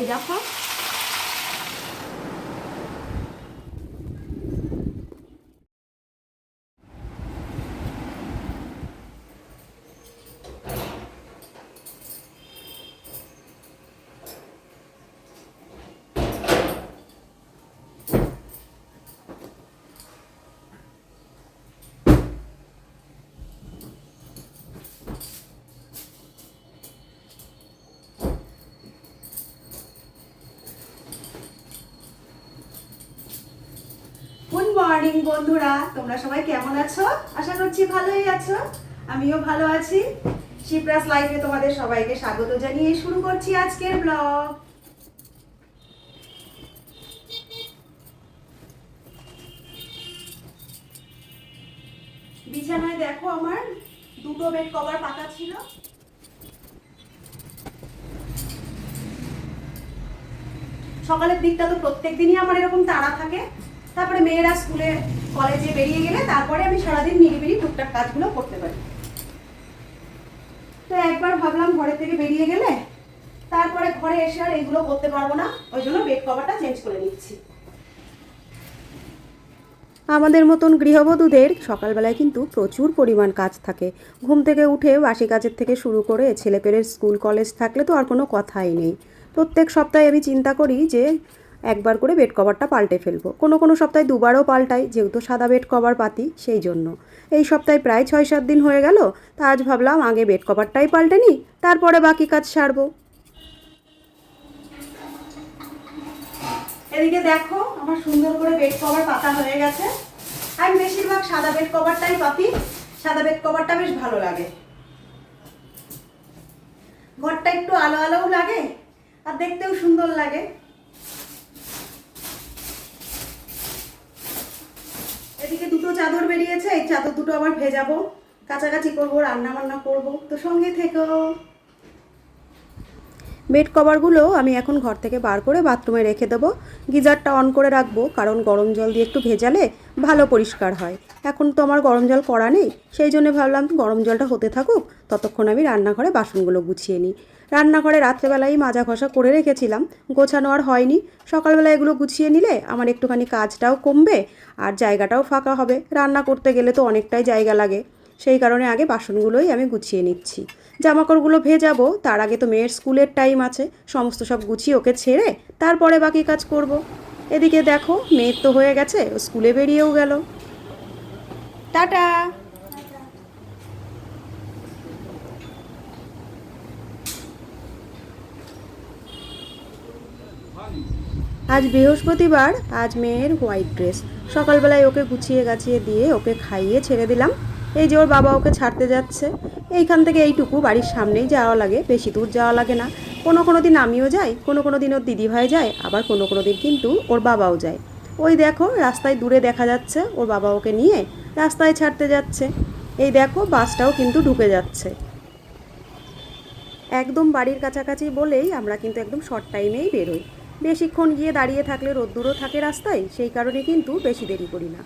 তাই দেখো good morning, বন্ধুরা। তোমরা সবাই কেমন আছো? আশা করছি ভালোই আছো। আমিও ভালো আছি। শিপ্রাস লাইফে তোমাদের সবাইকে স্বাগত জানিয়ে শুরু করছি আজকের ব্লগ। বিছানায় দেখো আমার দুটো বেড কভার পাতা ছিল। সকালের দিকটা তো প্রত্যেক দিনই আমার এরকম তাড়া থাকে। তারপরে মেয়েরা স্কুলে, কলেজে বেরিয়ে গেলে তারপরে আমি সারাদিন নিরিবিলি টুকটাক কাজগুলো করতে পারি। তো একবার ভাবলাম ঘরের থেকে বেরিয়ে গেলে তারপরে ঘরে এসে আর এগুলো করতে পারব না, ওই জন্য বেড কভারটা চেঞ্জ করে নিচ্ছি। আমাদের মতন গৃহবধূদের সকালবেলায় কিন্তু প্রচুর পরিমাণ কাজ থাকে। ঘুম থেকে উঠে বাসি কাজের থেকে শুরু করে ছেলেপেলের স্কুল, কলেজ থাকলে তো আর কোনো কথাই নেই। প্রত্যেক সপ্তাহে আমি চিন্তা করি যে একবার করে বেড কভারটা পাল্টে ফেলব। কোনো কোনো সপ্তাহে দুবারও পাল্টাই, যেহেতু সাদা বেড কভার পাতি, সেই জন্য। এই সপ্তাহে প্রায় ছয় সাত দিন হয়ে গেল, তা আজ ভাবলাম আগে বেড কভারটাই পাল্টে নিই, তারপরে বাকি কাজ সারবো। এদিকে দেখো, আমার সুন্দর করে বেড কভার পাতা হয়ে গেছে। আমি বেশিরভাগ সাদা বেড কভারটাই পাতি, সাদা বেড কভারটা বেশ ভালো লাগে। ঘরটা একটু আলো আলোও লাগে, আর দেখতেও সুন্দর লাগে। এদিকে দুটো চাদর বেরিয়েছে, এই চাদর দুটো আবার ভেজাবো। কাছাকাছি করব রান্না বান্না করব। তো সঙ্গে থেকেও বেড কভারগুলো আমি এখন ঘর থেকে বার করে বাথরুমে রেখে দেবো। গিজারটা অন করে রাখব, কারণ গরম জল দিয়ে একটু ভেজালে ভালো পরিষ্কার হয়। এখন তো আমার গরম জল করা নেই, সেই জন্য ভাবলাম গরম জলটা হতে থাকুক, ততক্ষণ আমি রান্নাঘরে বাসনগুলো গুছিয়ে নিই। রান্নাঘরে রাত্রেবেলায় মাজা ঘষা করে রেখেছিলাম। গোছানো আর হয়নি। সকালবেলা এগুলো গুছিয়ে নিলে আমার একটুখানি কাজটাও কমবে আর জায়গাটাও ফাঁকা হবে। রান্না করতে গেলে তো অনেকটাই জায়গা লাগে। সেই কারণে আগে বাসনগুলোই আমি গুছিয়ে নিচ্ছি। জামাকাপড়গুলো ভেজাবো, তার আগে তো মেয়ের স্কুলের টাইম আছে। সমস্ত সব গুছিয়ে ওকে ছেড়ে তারপরে বাকি কাজ করব। এদিকে দেখো, মেয়ের তো হয়ে গেছে, স্কুলে বেরিয়েও গেল। টাটা! আজ বৃহস্পতিবার, আজ মেয়ের হোয়াইট ড্রেস। সকালবেলায় ওকে গুছিয়ে গাছিয়ে দিয়ে ওকে খাইয়ে ছেড়ে দিলাম। এই যে ওর বাবা ওকে ছাড়তে যাচ্ছে, এইখান থেকে এইটুকু বাড়ির সামনেই যাওয়া লাগে। বেশি দূর যাওয়া লাগে না। কোনো কোনো দিন আমিও যাই, কোনো কোনো দিন ওর দিদিভাই যায়, আবার কোনো কোনো দিন কিন্তু ওর বাবাও যায়। ওই দেখো, রাস্তায় দূরে দেখা যাচ্ছে ওর বাবা ওকে নিয়ে, রাস্তায় ছাড়তে যাচ্ছে। এই দেখো, বাসটাও কিন্তু ঢুকে যাচ্ছে। একদম বাড়ির কাছাকাছি বলেই আমরা কিন্তু একদম শর্ট টাইমেই বেরোই। বেশিক্ষণ গিয়ে দাঁড়িয়ে থাকলে রোদ্দুরও থাকে রাস্তায়, সেই কারণে কিন্তু বেশি দেরি করি না।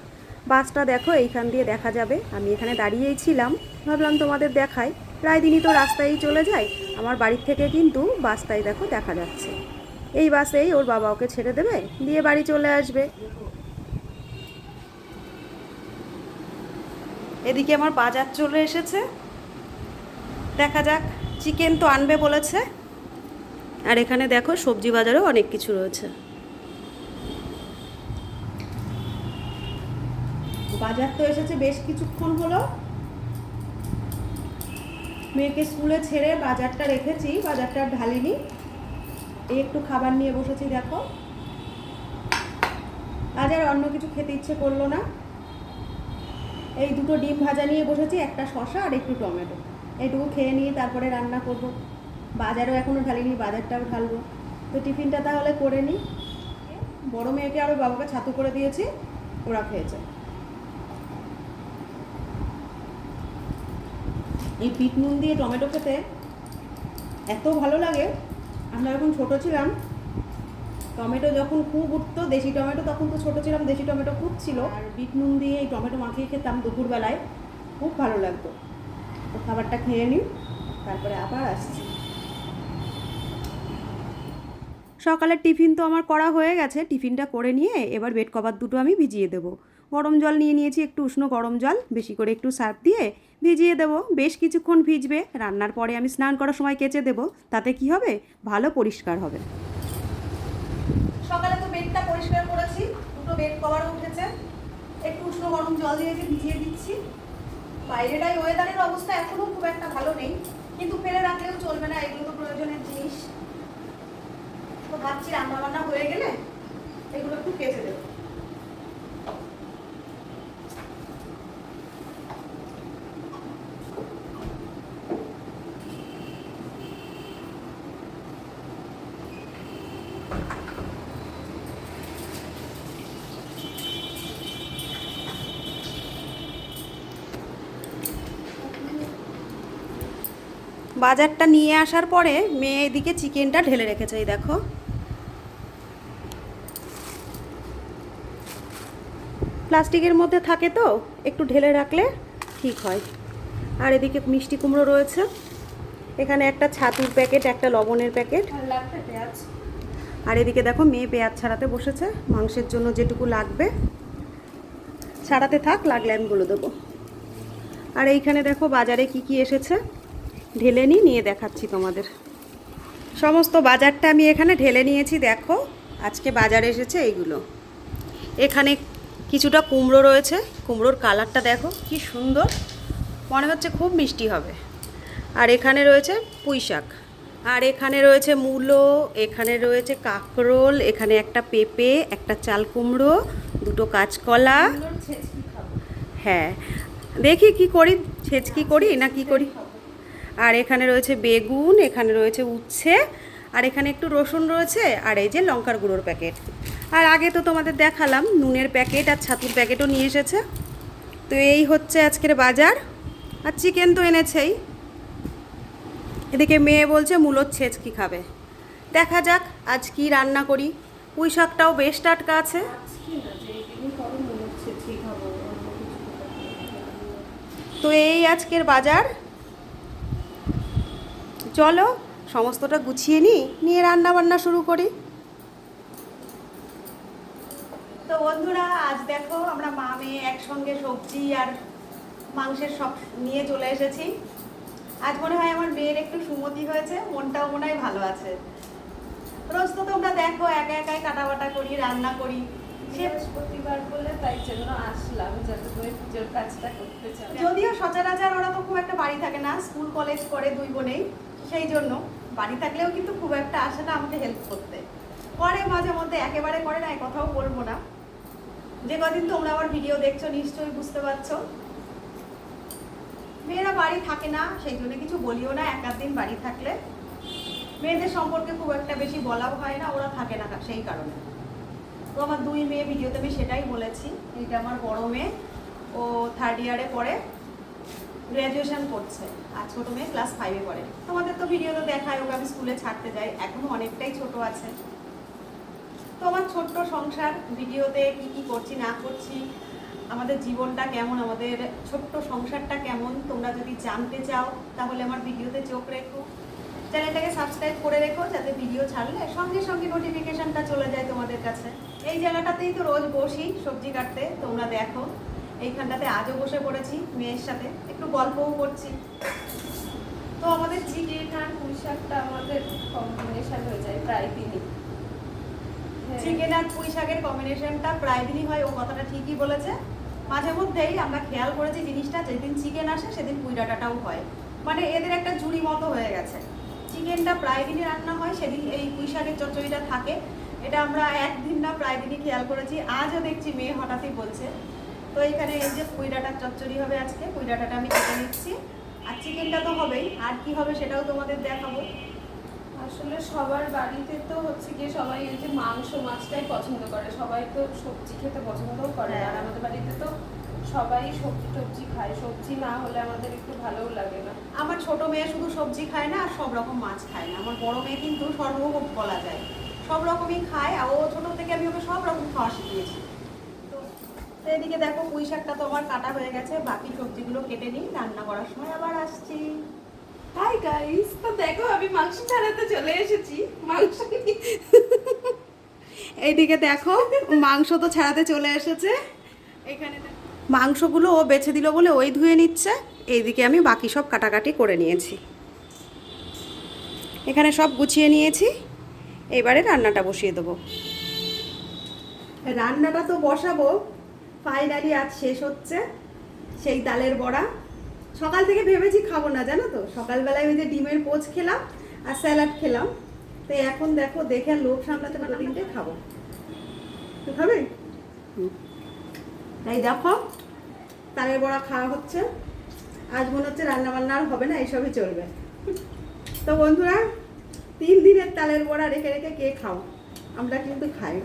বাসটা দেখো, এইখান দিয়ে দেখা যাবে। আমি এখানে দাঁড়িয়েই ছিলাম, ভাবলাম তোমাদের দেখাই। প্রায় দিনই তো রাস্তায়ই চলে যায়। আমার বাড়ির থেকে কিন্তু বাসটাই দেখো দেখা যাচ্ছে। এই বাসেই ওর বাবা ওকে ছেড়ে দেবে, দিয়ে বাড়ি চলে আসবে। এদিকে আমার বাজার চলে এসেছে। দেখা যাক, চিকেন তো আনবে বলেছে। আর এখানে দেখো সবজি বাজারও অনেক কিছু রয়েছে। বাজার তো এসেছে বেশ কিছুক্ষণ হলো। মেয়েকে স্কুলে ছেড়ে বাজারটা রেখেছি, বাজারটা ঢালিনি। এই একটু খাবার নিয়ে বসেছি, দেখো। আজ আর অন্য কিছু খেতে ইচ্ছে করল না। এই দুটো ডিম ভাজা নিয়ে বসেছি, একটা শশা আর একটু টমেটো। এইটুকু খেয়ে নিয়ে তারপরে রান্না করব। বাজারও এখনও ঢালিনি, বাজারটাও ঢালবো। তো টিফিনটা তাহলে করে নিই। বড় মেয়েকে আরও বাবাকে ছাতু করে দিয়েছি, ওরা খেয়েছে। এই বিট নুন দিয়ে টমেটো খেতে এত ভালো লাগে। আমরা যখন ছোট ছিলাম, টমেটো যখন খুব উঠতো, দেশি টমেটো, তখন তো ছোট ছিলাম, দেশি টমেটো খুব ছিল। আর বিট নুন দিয়ে এই টমেটো মাখিয়ে খেতাম দুপুরবেলায়, খুব ভালো লাগতো। তো খাবারটা খেয়ে নিই, তারপরে আবার আসছি। সকালের টিফিন তো আমার করা হয়ে গেছে, টিফিনটা করে নিয়ে এবার বেড কভার দুটো আমি ভিজিয়ে দেবো। গরম জল নিয়ে নিয়েছি একটু উষ্ণ গরম জল, বেশি করে একটু সার্ফ দিয়ে ভিজিয়ে দেবো। বেশ কিছুক্ষণ ভিজবে, রান্নার পরে আমি স্নান করার সময় কেচে দেবো, তাতে কি হবে? ভালো পরিষ্কার হবে। সকালে তো বেডটা পরিষ্কার করেছি, দুটো বেড কভার উঠেছে। একটু উষ্ণ গরম জল দিয়ে ভিজিয়ে দিচ্ছি। বাইরেটাই ওয়েদারের অবস্থা এখনও খুব একটা ভালো নেই, কিন্তু ফেলে রাখলেও চলবে না, এগুলো তো প্রয়োজনের জিনিস। তো ভাবছি রান্না বান্না হয়ে গেলে এগুলো একটু কেচে দেবো। বাজারটা নিয়ে আসার পরে মেয়ে এদিকে চিকেনটা ঢেলে রেখেছে, এই দেখো। প্লাস্টিকের মধ্যে থাকে তো একটু ঢেলে রাখলে ঠিক হয়। আর এদিকে মিষ্টি কুমড়ো রয়েছে। এখানে একটা ছাতুর প্যাকেট একটা লবণের প্যাকেট। আর পেঁয়াজ। আর এদিকে দেখো মেয়ে পেঁয়াজ ছাড়াতে বসেছে। মাংসের জন্য যেটুকু লাগবে ছাড়াতে থাক লাগলে আমি বলে দেবো। আর এইখানে দেখো বাজারে কি কি এসেছে ঢেলে নিই নিয়ে দেখাচ্ছি তোমাদের। সমস্ত বাজারটা আমি এখানে ঢেলে নিয়েছি দেখো। আজকে বাজারে এসেছে এইগুলো। এখানে কিছুটা কুমড়ো রয়েছে। কুমড়োর কালারটা দেখো, কি সুন্দর। মনে হচ্ছে খুব মিষ্টি হবে। আর এখানে রয়েছে পুঁই শাক। আর এখানে রয়েছে মূলো, এখানে রয়েছে কাঁকরোল, এখানে একটা পেঁপে, একটা চাল কুমড়ো, দুটো কাঁচকলা। হ্যাঁ। দেখি কি করি, ছেচকি করি না কি করি? আর এখানে রয়েছে বেগুন, এখানে রয়েছে উচ্ছে, আর এখানে একটু রসুন রয়েছে, আর এই যে লঙ্কার গুঁড়োর প্যাকেট। আর আগে তো তোমাদের দেখালাম নুনের প্যাকেট আর ছাতুর প্যাকেটও নিয়ে এসেছে। তো এই হচ্ছে আজকের বাজার। আর চিকেন তো এনেছেই। এদিকে মেয়ে বলছে, মূলোর ছেচকি খাবে? দেখা যাক, আজ কি রান্না করি। পুঁই শাকটাও বেশ টাটকা আছে। তো এই আজকের বাজার। চলো, সমস্তটা গুছিয়ে নিই, নিয়ে রান্না বান্না শুরু করি। তো বন্ধুরা আজ দেখো আমরা মা মেয়ে একসঙ্গে সবজি আর মাংসের সব নিয়ে চলে এসেছি। আজ মনে হয় আমার মেয়ের একটু সুমতি হয়েছে মনটাও মনে হয় ভালো আছে। রোজ তো তোমরা দেখো একা একাই কাটাবাটা করি রান্না করি। বৃহস্পতিবার বলে তাই জন্য আসলাম যাতে করে পুজোর কাজটা করতে চাই। যদিও সচরাচর ওরা তো খুব একটা বাড়ি থাকে না স্কুল কলেজ করে দুই বোনেই সেই জন্য বাড়ি থাকলেও কিন্তু খুব একটা আসে না আমাকে হেল্প করতে। করে মাঝে মধ্যে একেবারে করে না কথাও বলব না। যে কদিন তোমরা আমার ভিডিও দেখছ, নিশ্চয়ই বুঝতে পারছ। মেয়েরা বাড়ি থাকে না, সেই জন্য কিছু বলিও না, এক দিন বাড়ি থাকলে। মেয়েদের সম্পর্কে খুব একটা বেশি বলাও হয় না, ওরা থাকে না সেই কারণে। তো আমার দুই মেয়ে ভিডিওতে আমি সেটাই বলেছি এইটা আমার বড় মেয়ে, ও থার্ড ইয়ারে পড়ে গ্র্যাজুয়েশন করছে। আর ছোটো মেয়ে ক্লাস ফাইভে পড়ে। তোমাদের তো ভিডিও তো দেখায়, ওকে আমি স্কুলে ছাড়তে যাই, এখনও অনেকটাই ছোট আছে। আমার ছোট্ট সংসার, ভিডিওতে কি কি করছি, না করছি, আমাদের জীবনটা কেমন, আমাদের ছোট্ট সংসারটা কেমন, তোমরা যদি জানতে চাও, তাহলে আমার ভিডিওতে চোখ রেখো। চ্যানেলটাকে সাবস্ক্রাইব করে রেখো, যাতে ভিডিও ছাড়লে সঙ্গে সঙ্গে নোটিফিকেশনটা চলে যায় তোমাদের কাছে। এই জায়গাটাতেই তো রোজ বসি সবজি কাটতে, তোমরা দেখো। এইখানটাতে আজও বসে পড়েছি মেয়ের সাথে, একটু গল্পও করছি। তো আমাদের জি- চিকেন আর পুঁই শাকটা আমাদের কম্বিনেশন হয়ে যায়, প্রায় দিনই। চিকেন আর পুঁই শাকের কম্বিনেশনটা প্রায় দিনই হয়, ও কথাটা ঠিকই বলেছে। মাঝে মধ্যেই আমরা খেয়াল করেছি জিনিসটা, যেদিন চিকেন আসে সেদিন পুঁই ডাঁটাটাও হয়। মানে এদের একটা জুড়ি মতো হয়ে গেছে। চিকেনটা প্রায় দিনই রান্না হয়, সেদিন এই পুঁই শাকের চচ্চড়িটা থাকে। এটা আমরা একদিন না প্রায় দিনই খেয়াল করেছি। আজও দেখছি মেয়ে হঠাৎই বলছে, তো এখানে এই যে পুঁই ডাঁটার চচ্চড়ি হবে আজকে, পুঁই ডাঁটাটা আমি কেটে নিচ্ছি। আর চিকেনটা তো হবেই, আর কি হবে সেটাও তোমাদের দেখাবো। আসলে সবার বাড়িতে তো হচ্ছে গিয়ে সবাই ওই যে মাংস মাছটাই পছন্দ করে। সবাই তো সবজি খেতে পছন্দও করে। হ্যাঁ। আর আমাদের বাড়িতে তো সবাই সবজি টবজি খায়। সবজি না হলে আমাদের একটু ভালোও লাগে না। আমার ছোট মেয়ে শুধু সবজি খায় না আর সব রকম মাছ খায় না। আমার বড় মেয়ে কিন্তু সর্বভোগ বলা যায়। সব রকমই খায় আর ও ছোট থেকে আমি ওকে সব রকম খাওয়া শিখিয়েছি। তো তো এদিকে দেখো পুঁই শাকটা তো আমার কাটা হয়ে গেছে। বাকি সবজিগুলো কেটে নিই। রান্না করার সময় আবার আসছি। হাই গাইস তো দেখো, আমি মাংস ছাড়াতে চলে এসেছি। মাংস এইদিকে দেখো, মাংস তো ছাড়াতে চলে এসেছে। এখানে। মাংসগুলো ও বেছে দিল বলে ওই ধুয়ে নিচ্ছে। এইদিকে আমি বাকি সব কাটাকাটি করে নিয়েছি। এখানে সব গুছিয়ে নিয়েছি। এবারে রান্নাটা বসিয়ে দেবো। রান্নাটা তো বসাবো। ফাইনালি আজ শেষ হচ্ছে। সেই ডালের বড়া। সকাল থেকে ভেবেছি খাব না জানো তো? সকালবেলায় ওই যে ডিমের পোচ খেলাম আর স্যালাড খেলাম। তো এখন দেখো দেখে আর লোভ সামলাতে পারো তিনটে খাব। তুই খাবি? এই দেখো তালের বড়া খাওয়া হচ্ছে। আজ মনে হচ্ছে রান্না বান্না আর হবে না এইসবই চলবে। তো বন্ধুরা তিন দিনের তালের বড়া রেখে রেখে কে খাও? আমরা কিন্তু খাই।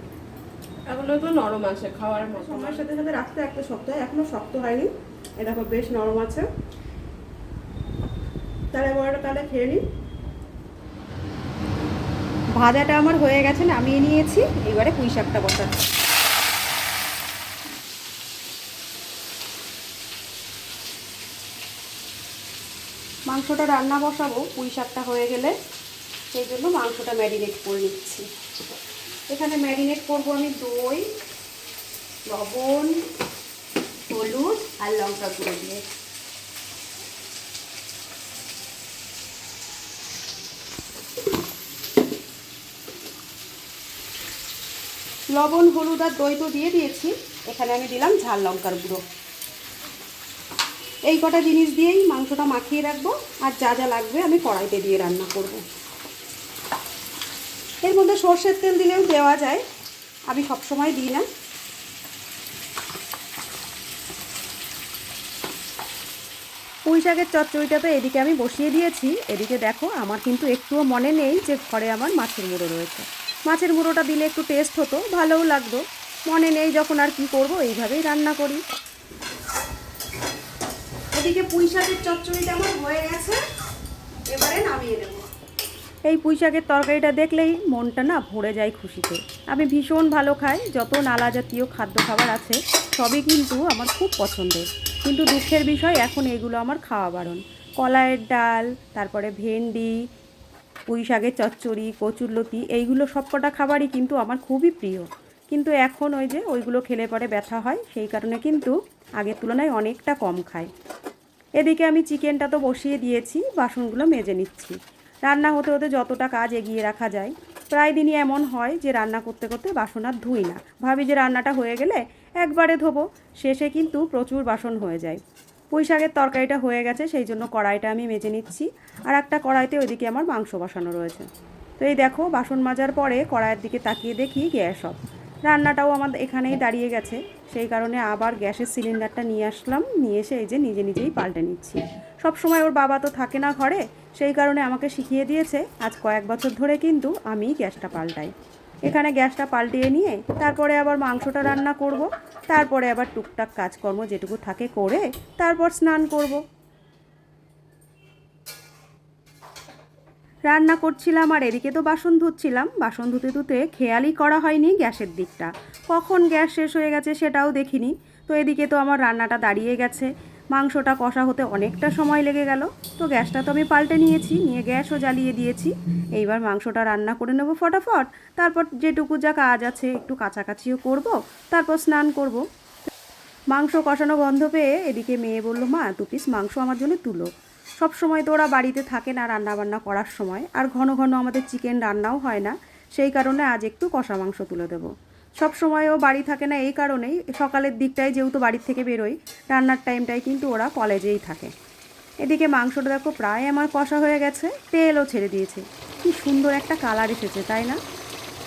এগুলো তো নরম আছে খাওয়ার সময়ের সাথে সাথে রাখতে একটা শক্ত হয় এখনও শক্ত হয়নি। এ দেখো বেশ নরম আছে। তালের বড়াটা তাহলে খেয়ে নিই। ভাজাটা আমার হয়ে গেছে নামিয়ে নিয়েছি, এবারে পুঁই শাকটা বসাচ্ছি। মাংসটা রান্না বসাবো, পুঁই শাকটা হয়ে গেলে, সেই জন্য মাংসটা ম্যারিনেট করে নিচ্ছি। এখানে ম্যারিনেট করব আমি দই, লবণ, হলুদ আর লঙ্কা গুঁড়ো দিয়ে। লবণ, হলুদ আর দই তো দিয়ে দিয়েছি। এখানে আমি দিলাম ঝাল লঙ্কার গুঁড়ো। এই কটা জিনিস দিয়েই মাংসটা মাখিয়ে রাখব, আর যা যা লাগবে আমি কড়াইতে দিয়ে রান্না করব। এর মধ্যে সর্ষের তেল দিলেও দেওয়া যায়, আমি সবসময় দিই না। পুঁই শাকের চচ্চড়িটা এদিকে আমি বসিয়ে দিয়েছি, এদিকে দেখো আমার কিন্তু একটুও মনে নেই যে ঘরে আমার মাছের মুড়ো রয়েছে। মাছের মুড়োটা দিলে একটু টেস্ট হতো ভালোও লাগতো। মনে নেই যখন আর কি করব এইভাবেই রান্না করি। এদিকে পুঁই শাকের চচ্চড়িটা আমার হয়ে গেছে এবারে নামিয়ে নেব। এই পুঁই শাকের তরকারিটা দেখলেই মনটা না ভরে যায় খুশিতে। আমি ভীষণ ভালো খাই যত নালা জাতীয় খাদ্য খাবার আছে সবই কিন্তু আমার খুব পছন্দের। কিন্তু দুঃখের বিষয় এখন এগুলো আমার খাওয়া বারণ। কলাইয়ের ডাল তারপরে ভেন্ডি পুঁই শাকের চচ্চড়ি কচুরলতি এইগুলো সবকটা খাবারই কিন্তু আমার খুবই প্রিয়। কিন্তু এখন ওই যে ওইগুলো খেলে পরে ব্যথা হয়, সেই কারণে কিন্তু আগের তুলনায় অনেকটা কম খাই। এদিকে আমি চিকেনটা তো বসিয়ে দিয়েছি, বাসনগুলো মেজে নিচ্ছি। রান্না হতে হতে যতটা কাজ এগিয়ে রাখা যায়, প্রায় দিনই এমন হয় যে রান্না করতে করতে বাসন আর ধুই না। ভাবি যে রান্নাটা হয়ে গেলে একবারে ধোবো, শেষে কিন্তু প্রচুর বাসন হয়ে যায়। পুঁই শাকের তরকারিটা হয়ে গেছে, সেই জন্য কড়াইটা আমি মেজে নিচ্ছি। আর একটা কড়াইতে ওইদিকে আমার মাংস বসানো রয়েছে। তো এই দেখো, বাসন মাজার পরে কড়াইয়ের দিকে তাকিয়ে দেখি গ্যাস অফ। রান্নাটাও আমার এখানেই দাঁড়িয়ে গেছে। সেই কারণে আবার গ্যাসের সিলিন্ডারটা নিয়ে আসলাম, নিয়ে এসে এই যে নিজে নিজেই পাল্টে নিচ্ছি। সব সময় ওর বাবা তো থাকে না ঘরে, সেই কারণে আমাকে শিখিয়ে দিয়েছে, আজ কয়েক বছর ধরে কিন্তু আমি গ্যাসটা পাল্টাই। এখানে গ্যাসটা পাল্টিয়ে নিয়ে তারপরে আবার মাংসটা রান্না করব, তারপরে আবার টুকটাক কাজকর্ম যেটুকু থাকে করে তারপর স্নান করব। রান্না করছিলাম আর এদিকে তো বাসন ধুচ্ছিলাম, বাসন ধুতে ধুতে খেয়ালই করা হয়নি গ্যাসের দিকটা। কখন গ্যাস শেষ হয়ে গেছে সেটাও দেখিনি, তো এদিকে তো আমার রান্নাটা দাঁড়িয়ে গেছে। মাংসটা কষা হতে অনেকটা সময় লেগে গেল। তো গ্যাসটা তো আমি পাল্টে নিয়েছি, নিয়ে গ্যাসও জ্বালিয়ে দিয়েছি। এইবার মাংসটা রান্না করে নেব ফটাফট। তারপর যেটুকু যা কাজ আছে একটু কাছাকাছিও করব, তারপর স্নান করব। মাংস কষানো গন্ধ পেয়ে এদিকে মেয়ে বলল, মা, দু পিস মাংস আমার জন্য তুলো। সব সময় তো ওরা বাড়িতে থাকে না রান্না বান্না করার সময়, আর ঘন ঘন আমাদের চিকেন রান্নাও হয় না। সেই কারণে আজ একটু কষা মাংস তুলে দেবো। সব সময়ও বাড়ি থাকে না এই কারণেই সকালের দিকটায় যেহেতু বাড়ির থেকে বেরোই, রান্নার টাইমটায় কিন্তু ওরা কলেজেই থাকে। এদিকে মাংসটা দেখো প্রায় আমার কষা হয়ে গেছে, তেলও ছেড়ে দিয়েছে। কি সুন্দর একটা কালার এসেছে, তাই না?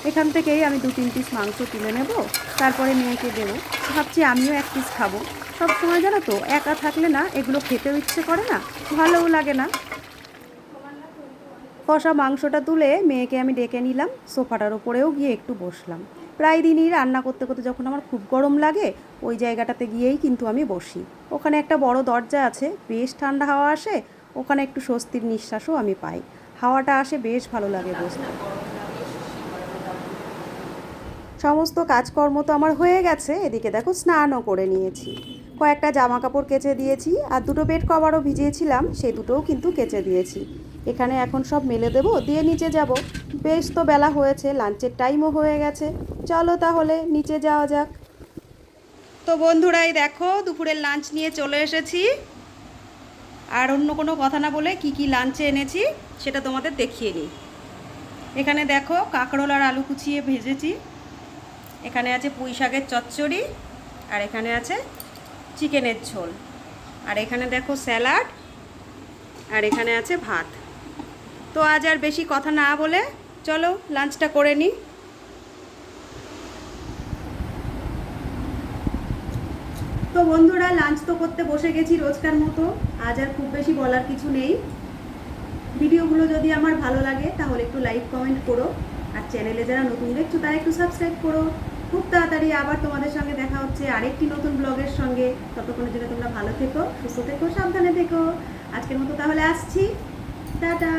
এখান থেকেই আমি দু তিন পিস মাংস তুলে নেব, তারপরে মেয়েকে দেবো। ভাবছি আমিও এক পিস খাব। সব সময় জানো তো, একা থাকলে না এগুলো খেতেও ইচ্ছে করে না, ভালোও লাগে না। কষা মাংসটা তুলে মেয়েকে আমি ডেকে নিলাম, সোফাটার ওপরেও গিয়ে একটু বসলাম। প্রায় দিনই রান্না করতে করতে যখন আমার খুব গরম লাগে, ওই জায়গাটাতে গিয়েই কিন্তু আমি বসি। ওখানে একটা বড় দরজা আছে, বেশ ঠান্ডা হাওয়া আসে, ওখানে একটু স্বস্তির নিঃশ্বাসও আমি পাই। হাওয়াটা আসে বেশ ভালো লাগে বসতে। সমস্ত কাজকর্ম তো আমার হয়ে গেছে, এদিকে দেখো স্নানও করে নিয়েছি। কয়েকটা জামা কাপড় কেচে দিয়েছি, আর দুটো বেড কভারও ভিজিয়েছিলাম, সেই দুটোও কিন্তু কেচে দিয়েছি। এখানে এখন সব মেলে দেবো, দিয়ে নিচে যাব। বেশ তো বেলা হয়েছে, লাঞ্চের টাইমও হয়ে গেছে। চলো তাহলে, নিচে যাওয়া যাক। তো বন্ধুরাই দেখো, দুপুরের লাঞ্চ নিয়ে চলে এসেছি। আর অন্য কোনো কথা না বলে কি কি লাঞ্চে এনেছি, সেটা তোমাদের দেখিয়ে নিই এখানে দেখো, কাঁকরোল আর আলু কুচিয়ে ভেজেছি। এখানে আছে পুঁই শাকের চচ্চড়ি, আর এখানে আছে চিকেনের ঝোল। আর এখানে দেখো স্যালাড, আর এখানে আছে ভাত। তো আজ আর বেশি কথা না বলে চলো লাঞ্চটা করে নিই তো বন্ধুরা, লাঞ্চ তো করতে বসে গেছি রোজকার মতো। আজ আর খুব বেশি বলার কিছু নেই। ভিডিওগুলো যদি আমার ভালো লাগে, তাহলে একটু লাইক কমেন্ট করো। আর চ্যানেলে যারা নতুন, দেখছ, তারা একটু সাবস্ক্রাইব করো। খুব তাড়াতাড়ি আবার তোমাদের সঙ্গে দেখা হচ্ছে আরেকটি নতুন ব্লগের সঙ্গে। ততক্ষণের জন্য তোমরা ভালো থেকো, সুস্থ থেকো, সাবধানে থেকো। আজকের মতো তাহলে আসছি। টাটা!